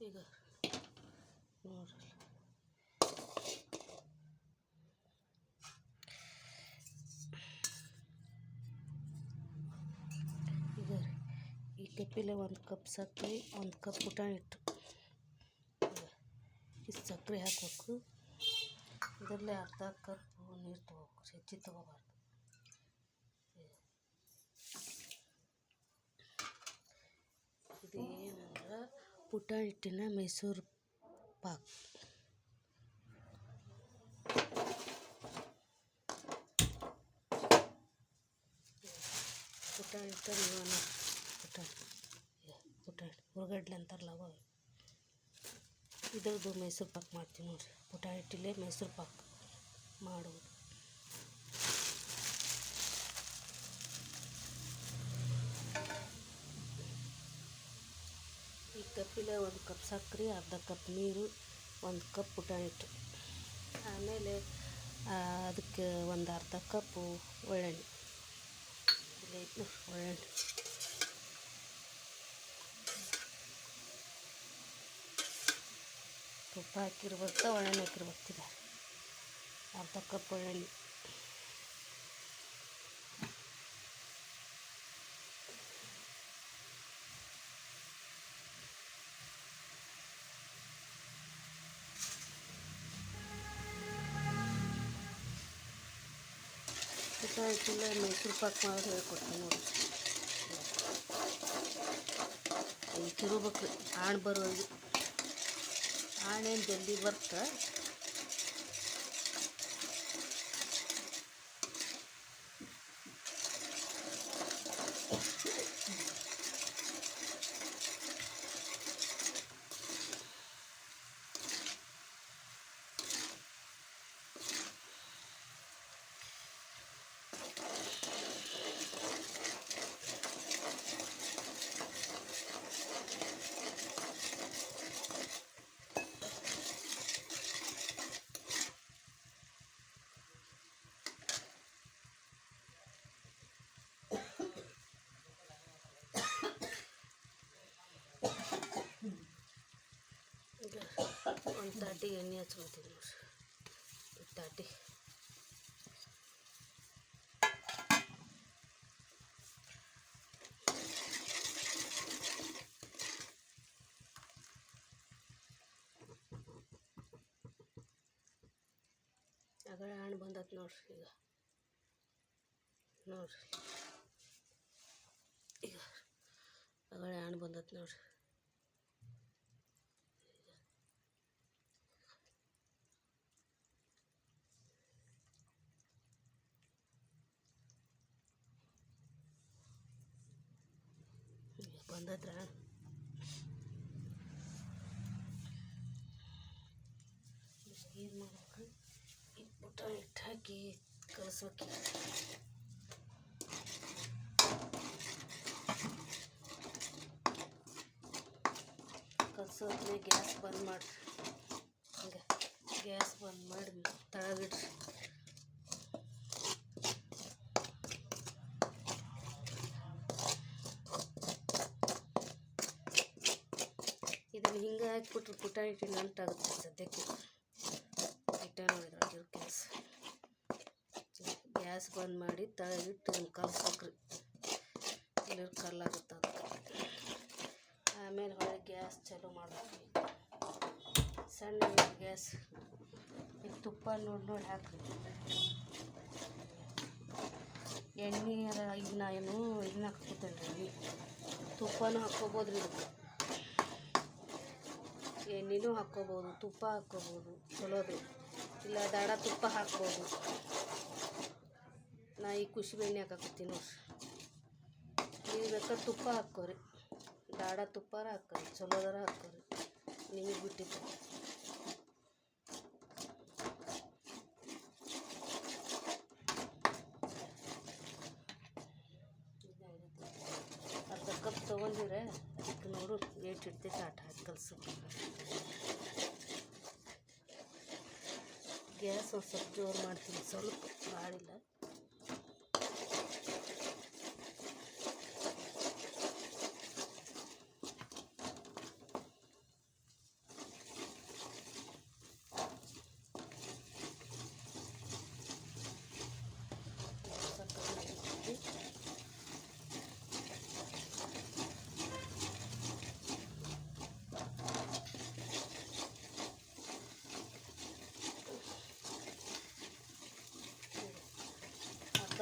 ಈಗ ನೋಡ್ರಿ ಈಗ ರೀ ಈ ಕಪ್ಪಿಲೆ ಒಂದು ಕಪ್ ಸಕ್ಕರೆ ಒಂದು ಕಪ್ ಪುಟಾಣಿ ಹಿಟ್ಟು ಇಷ್ಟು ಸಕ್ಕರೆ ಹಾಕಬೇಕು ಇದರಲ್ಲೇ ಅರ್ಧ ಕಪ್ ನೀರು ತೊಗೋಬೇಕು ಹೆಚ್ಚಿಗೆ ತೊಗೋಬಾರ್ದು ಇದು ಏನಂದ್ರೆ ಪುಟಾಣಿ ಹಿಟ್ಟಿನ ಮೈಸೂರು ಪಾಕ್ ಪುಟಾಣಿ ಹಿಟ್ಟು ಇವನ ಪುಟಾಣಿ ಇದು ಪುಟಾಣಿ ಹುರ್ಗಡ್ಲೆ ಅಂತಾರಲ್ಲ ಅವ ಇದ್ರದ್ದು ಮೈಸೂರು ಪಾಕ್ ಮಾಡ್ತೀವಿ ನೋಡಿರಿ ಪುಟಾಣಿ ಹಿಟ್ಟಲ್ಲೇ ಮೈಸೂರು ಪಾಕ್ ಮಾಡೋದು ಕಪ್ಪಿಲೆ ಒಂದು ಕಪ್ ಸಕ್ಕರೆ, ಅರ್ಧ ಕಪ್ ನೀರು, ಒಂದು ಕಪ್ ಪುಟಾಣಿ ಆಮೇಲೆ ಅದಕ್ಕೆ ಒಂದು ಅರ್ಧ ಕಪ್ಪು ಒಳ್ಳೆಣ್ಣೆ ಒಳ್ಳೆಣ್ಣೆ ತುಪ್ಪ ಹಾಕಿರ್ಬೇಕು ಒಳ್ಳೆಣ್ಣೆ ಹಾಕಿರ್ಬೇಕು ಇದು ಅರ್ಧ ಕಪ್ ಒಳ್ಳೆಣ್ಣೆ ಹಿಟ್ಟಿಲ್ಲ ಮೈಸೂರು ಪಾಕ್ ಮಾಡೋದು ಹೇಳ್ಕೊಡ್ತೀನಿ ನೋಡಿ. ತಿರುಬೇಕು ಆಣ್ ಬರೋದು ಆಣೇನು ಜಲ್ದಿ ಬರ್ತಾ ಈಗ ಒಂದು ತಾಟಿ ಎಣ್ಣೆ ಹಚ್ಕೊತೀವಿ ನೋಡ್ರಿ ಈ ತಾಟಿ ಅಗಳ ಹಣ್ಣು ಬಂದತ್ ನೋಡ್ರಿ ಈಗ ನೋಡ್ರಿ ಈಗ ಅಗಳ ಹಣ್ಣು ಬಂದತ್ ನೋಡ್ರಿ ಈಗ ಬಂದತ್ರ ಏನು ಮಾಡ್ಬೇಕು? ಈ ಪುಟ್ಟ ಹಿಟ್ಟು ಹಾಕಿ ಕಲಿಸ್ಬೇಕು. ಕಲ್ಸೋದ್ಮೇಲೆ ಗ್ಯಾಸ್ ಬಂದ್ ಮಾಡಿರಿ ಹಿಂಗೆ. ಗ್ಯಾಸ್ ಬಂದ್ ಮಾಡಿ ತಳಗಿಡ್ರಿ ಇದನ್ನು ಹಿಂಗೆ ಹಾಕ್ಬಿಟ್ರೆ ಪುಟಾಣಿ ಹಿಟ್ಟಿನ ಅಂಟಾಗುತ್ತೆ ಸದ್ಯಕ್ಕೆ. ಹಿಟ್ಟ ನೋಡಿದ್ರೆ ಕೆಲಸ ಗ್ಯಾಸ್. ಬಂದ್ ಮಾಡಿ ತಳಗಿಟ್ಟು ಹಿಂಗೆ ಕಲಸ್ಬೇಕ್ರಿ ಇಲ್ಲಿ ಕಲ್ಲಾಗುತ್ತೆ ಅದಕ್ಕೆ. ಆಮೇಲೆ ಹೊಳೆ ಗ್ಯಾಸ್ ಚಾಲೂ ಮಾಡಬೇಕು ಸಣ್ಣ ಗ್ಯಾಸ್. ಈಗ ತುಪ್ಪ ನೋಡಿ ನೋಡಿ ಹಾಕ್ರಿ. ಎಣ್ಣೆ ಈಗ ನಾ ಏನು ಇದನ್ನ ಹಾಕ್ಕೊತೇನೆ ರೀ. ತುಪ್ಪನೂ ಹಾಕ್ಕೋಬೋದ್ರಿ ಇದಕ್ಕೆ. ಎಣ್ಣೆನೂ ಹಾಕ್ಕೋಬೋದು, ತುಪ್ಪ ಹಾಕ್ಕೋಬೋದು, ಚಲೋದು. ಇಲ್ಲ, ದಾಡ ತುಪ್ಪ ಹಾಕ್ಬೋದು. ನಾ ಈ ಕುಸುಬೆ ಎಣ್ಣೆ ಹಾಕಾಕತ್ತೀನಿ ನೋಡ್ರಿ. ನೀವು ಬೇಕಾದ್ರೆ ತುಪ್ಪ ಹಾಕ್ಕೋರಿ. ದಾಡ ತುಪ್ಪಾರ ಹಾಕ್ಕೋರಿ, ಚಲೋದಾರ ಹಾಕ್ಕೋರಿ. ನಿಮಗೆ ಬಿಟ್ಟಿದ್ದು ಅರ್ಧ ಕಪ್ ತೊಗೊಂಡಿರೆ ಅದಕ್ಕೆ ನೋಡು ಏಟ್ ಇಡ್ತೈತೆ ಆಟ ಹಾಕಿ ಕಲ್ಸು ಗ್ಯಾಸ್ ಒಂದು ಸ್ವಲ್ಪ ಜೋರು ಮಾಡ್ತೀನಿ ಸ್ವಲ್ಪ ಭಾಳಿಲ್ಲ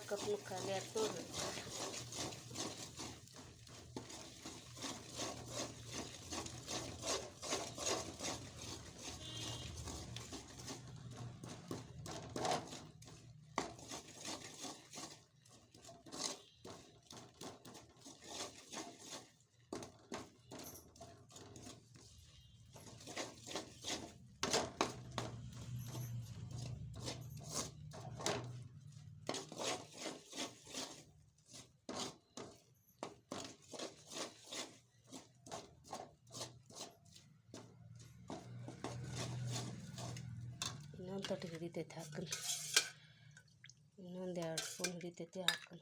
da kapını kaynatıyoruz. ತಟ್ಟು ಹಿಡಿತೈತಿ ಹಾಕನ್ ಇನ್ನೊಂದು ಎರಡು ಸ್ಪೂನ್ ಹಿಡಿತೈತಿ ಹಾಕನ್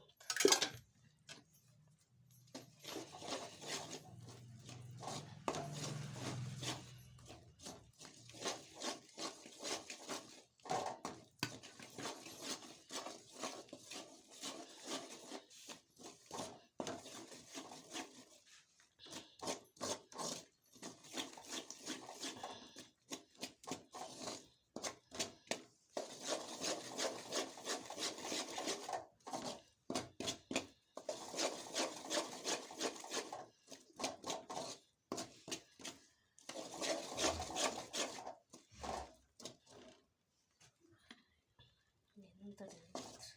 ಇನ್ನೊಂದು ತಟ್ಟು ಹಿಡಿತೈತಿ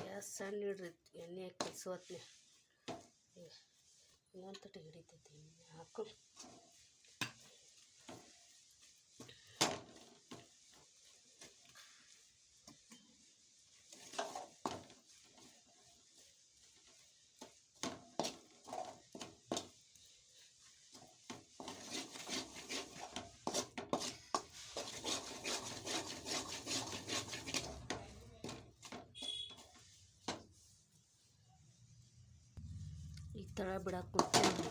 ಗ್ಯಾಸ್ ಸಣ್ಣ ಇಡ್ರಿ ಎಣ್ಣೆ ಹಾಕಿ ಸೋತ್ನೆ. ಇನ್ನೊಂದು ತಟ್ಟು ಹಿಡಿತೈತಿ ಹಾಕು. ತಳ ಬಿಡಕ್ಕೆ ಈಗ.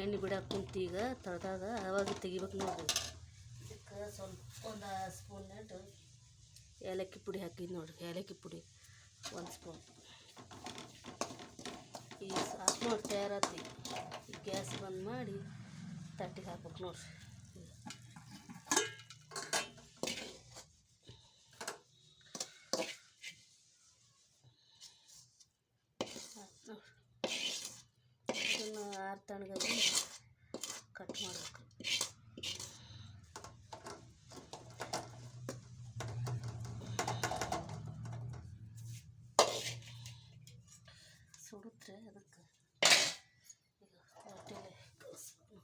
ಎಣ್ಣೆ ಬಿಡಕ್ಕೆ ಕುಂತಿ ಈಗ, ತಳದಾಗ ಅವಾಗ ತೆಗಿಬೇಕು ನೋಡ್ರಿ ಇದಕ್ಕೆ ಸ್ವಲ್ಪ ಒಂದು ಸ್ಪೂನ್ ನೆಟ್ಟು ಏಲಕ್ಕಿ ಪುಡಿ ಹಾಕಿದ್ದು ನೋಡ್ರಿ, ಏಲಕ್ಕಿ ಪುಡಿ ಒಂದು ಸ್ಪೂನ್. ಈ ಸಾಕು ನೋಡಿ ತಯಾರಾತಿ ಗ್ಯಾಸ್ ಬಂದ್ ಮಾಡಿ ತಟ್ಟಿಗೆ ಹಾಕ್ಬೇಕು ನೋಡ್ರಿ ಆತ್ ನೋಡ್ರಿ ಇದನ್ನು ಆರು ತಣ್ಣಗಾಗಿ ಕಟ್ ಮಾಡಬೇಕು ಸುಡುತ್ತೆ ಅದಕ್ಕೆ ಈಗ ಹೊಟ್ಟೆಲೆ ಕಲಿಸ್ಬೇಕು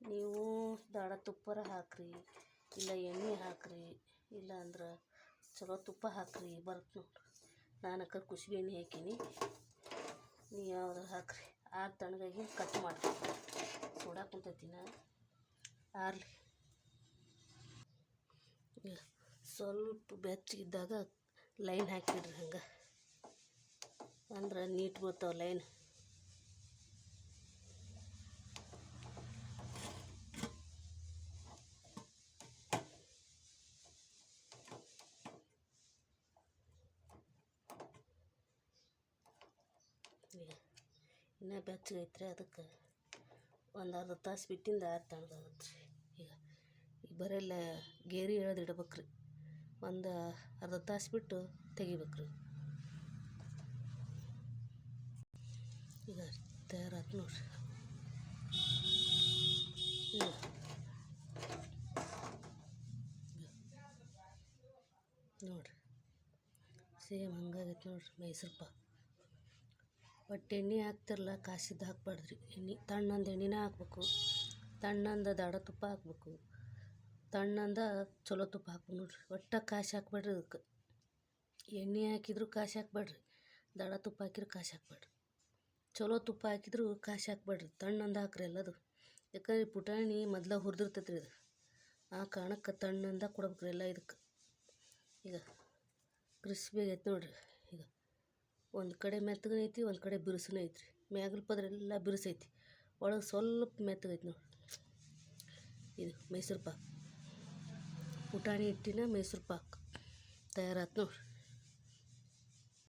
ನೀವು ದಾಡ ತುಪ್ಪರ ಹಾಕ್ರಿ, ಇಲ್ಲ ಎಣ್ಣೆ ಹಾಕ್ರಿ, ಇಲ್ಲ ಅಂದ್ರೆ ಚಲೋ ತುಪ್ಪ ಹಾಕ್ರಿ ಬರುತ್ತೆ ನೋಡ್ರಿ ನಾನು ಅಕ್ಕ ಕುಸುಬಿ ಎಣ್ಣೆ ಹಾಕೀನಿ. ನೀವು ಯಾವ್ದು ಹಾಕ್ರಿ? ಆರು ತಣ್ಣಗಾಗಿ ಕಟ್ ಮಾಡ್ತೀನಿ. ಸೋಡಾ ಕುಂತೈತಿ ನಾ ಆರ್ಲಿ. ಸ್ವಲ್ಪ ಬೆಚ್ಚಗಿದ್ದಾಗ ಲೈನ್ ಹಾಕಿಡ್ರಿ ಹಂಗೆ. ಅಂದ್ರೆ ನೀಟ್ ಬರ್ತಾವೆ ಲೈನ್. ಈಗ ಇನ್ನೂ ಬೆಚ್ಚಗೈತ್ರಿ ಅದಕ್ಕೆ ಒಂದು ಅರ್ಧ ತಾಸು ಬಿಟ್ಟಿಂದ ತಣ್ಣಗಾಗತ್ತೆ ರೀ. ಈಗ ಈಗ ಬರೆಲ್ಲ ಗೇರಿ ಎಳ್ದು ರೀ ಒಂದು ಅರ್ಧ ತಾಸು ಬಿಟ್ಟು ತೆಗಿಬೇಕು ರೀ ಈಗ ತಯಾರಾತು ನೋಡ್ರಿ. ನೋಡ್ರಿ. ಸೇಮ್ ಹಂಗಾಗೈತೆ ನೋಡ್ರಿ ಮೈಸೂರು ಪಾಕ್. ಒಟ್ಟು ಎಣ್ಣೆ ಹಾಕ್ತಿರಲ್ಲ ಕಾಸಿದ್ದು ಹಾಕ್ಬಾರ್ದ್ರಿ. ಎಣ್ಣೆ, ತಣ್ಣಂದು ಎಣ್ಣೆನ ಹಾಕ್ಬೇಕು. ತಣ್ಣಂದು ದಾಡ ತುಪ್ಪ ಹಾಕ್ಬೇಕು. ತಣ್ಣಂದ ಚಲೋ ತುಪ್ಪ ಹಾಕ್ಬೇಕು ನೋಡ್ರಿ. ಒಟ್ಟು ಕಾಸಿ ಹಾಕ್ಬೇಡ್ರಿ ಅದಕ್ಕೆ. ಎಣ್ಣೆ ಹಾಕಿದ್ರು ಕಾಸಿ ಹಾಕ್ಬೇಡ್ರಿ. ದಡ ತುಪ್ಪ ಹಾಕಿದ್ರು ಕಾಸಿ ಹಾಕ್ಬೇಡ್ರಿ. ಚಲೋ ತುಪ್ಪ ಹಾಕಿದ್ರು ಕಾಸಿ ಹಾಕ್ಬೇಡ್ರಿ. ತಣ್ಣಂದು ಹಾಕ್ರಿ ಎಲ್ಲದು ಯಾಕಂದ್ರೆ ಪುಟಾಣಿ ಮೊದ್ಲ ಹುರಿದಿರ್ತೈತ್ರಿ ಇದು. ಆ ಕಾರಣಕ್ಕೆ ತಣ್ಣಂದ ಕೊಡ್ಬೇಕ್ರಿ ಎಲ್ಲ ಇದಕ್ಕೆ. ಈಗ ಕ್ರಿಸ್ಪಿ ಆಗೈತೆ ನೋಡ್ರಿ. ಒಂದು ಕಡೆ ಮೆತ್ತಗೈತಿ ಒಂದು ಕಡೆ ಬಿರುಸನೇ ಐತ್ರಿ. ಮ್ಯಾಗಲ ಪದರೆಲ್ಲ ಬಿರುಸೈತಿ ಒಳಗೆ ಸ್ವಲ್ಪ ಮೆತ್ತಗೈತಿ ನೋಡಿ ಇದು ಮೈಸೂರು ಪಾಕ್. ಪುಟಾಣಿ ಹಿಟ್ಟಿನ ಮೈಸೂರು ಪಾಕ್ ತಯಾರಾತು ನೋಡ್ರಿ.